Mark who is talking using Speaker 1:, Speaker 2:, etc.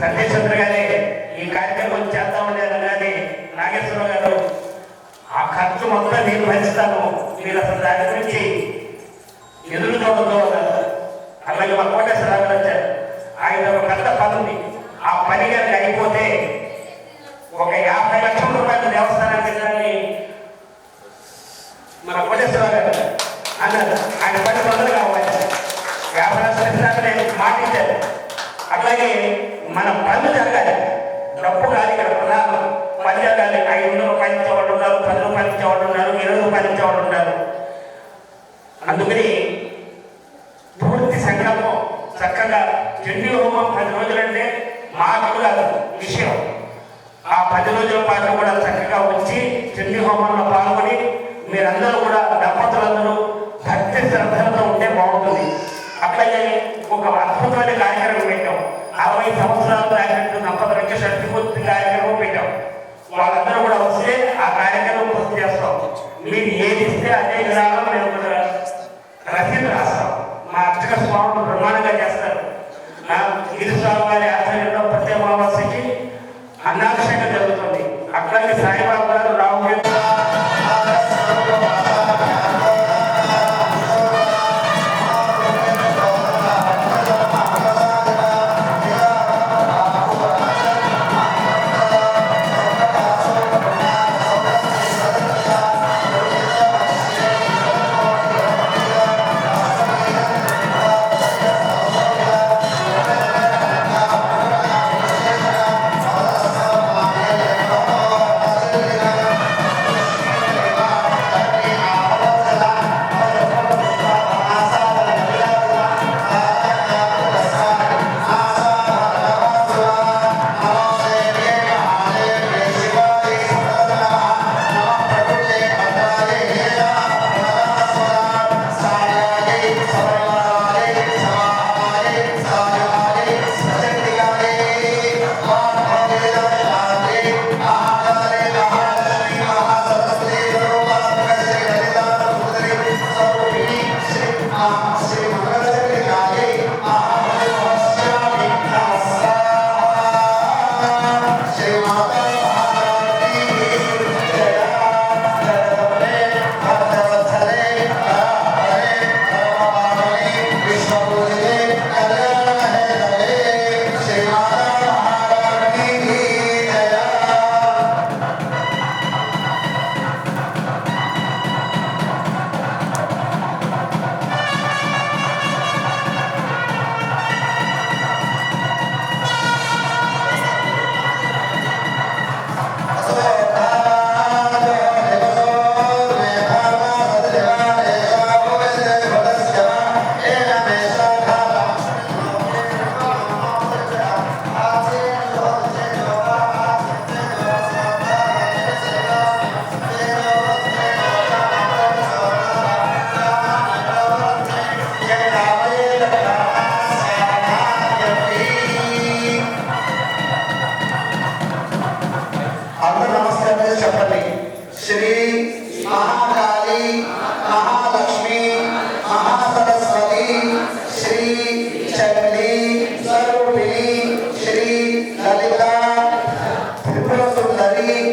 Speaker 1: సత్యచంద్ర గారే ఈ కార్యక్రమం చేద్దాం ఉండేది అనగానే నాగేశ్వరరావు గారు ఆ ఖర్చు మొత్తం నేను భరిస్తాను. మీరు అసలు దాని గురించి ఎదురు చూడదు అలాగే మా కోటేశ్వరరావు గారు వచ్చారు. ఆయన ఒక పెద్ద పని ఉంది ఆ పని కనుక అయిపోతే ఒక యాభై లక్షల రూపాయలు దేవస్థానానికి వెళ్ళాలని మన కోటేశ్వరరావు గారు అన్నారు. ఆయన పని తొందరగా అవ్వాలి. యాభై లక్షలు ఇచ్చినాక నేను మాట ఇచ్చాను అట్లాగే మన పనులు జరగాలి డబ్బు కాదు ఇక్కడ ప్రధానం పని జరగాలి ఐదు వందలు రూపాయలు వాళ్ళు ఉన్నారు పది రూపాయలు ఇచ్చేవాళ్ళు ఉన్నారు ఇరవై రూపాయలు ఇచ్చేవాళ్ళు ఉన్నారు. అందుకని పూర్తి సంకల్పం చక్కగా జన్యు హోమం పది రోజులంటే మాటలు కాదు విషయం. ఆ పది రోజుల పాటు కూడా చక్కగా వచ్చి జన్యు హోమంలో పాల్గొని మీరందరూ కూడా మీరు ఏది ఇస్తే అదే విధానం మేము కూడా రసీదు రాస్తాం. మా అర్చక స్వాములు ప్రమాణంగా చేస్తారు. నా గిరిస్వామి వారి ఆధ్వర్యంలో ప్రతి అమావాస్యకి అన్నాభిషేకం జరుగుతుంది. అక్కడికి సాయిబాబు గారు రావు
Speaker 2: శ్రీ మహాకాళి